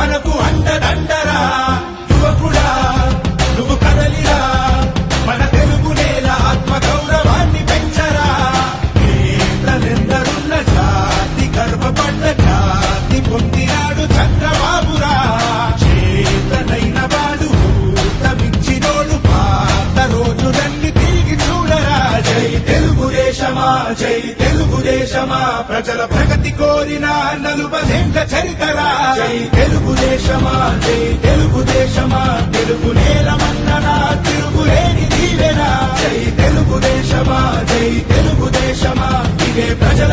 మనకు అండదండరా. యువకుడా నువ్వు కదలిరా. మన తెలుగు నేల ఆత్మ గౌరవాన్ని పెంచరా జాతి గర్వపడ్డ జాతి పొందినాడు చంద్ర దేశమా జై తెలుగుదేశమా? ప్రజల ప్రగతి కోరిన నలుబదేండ్ల చరితరా? జై తెలుగుదేశమా? జై తెలుగుదేశమా? తెలుగు నేలమన్ననా? తిరుగులేని దీవెనా? జై తెలుగుదేశమా? జై తెలుగుదేశమా? ఇదే ప్రజల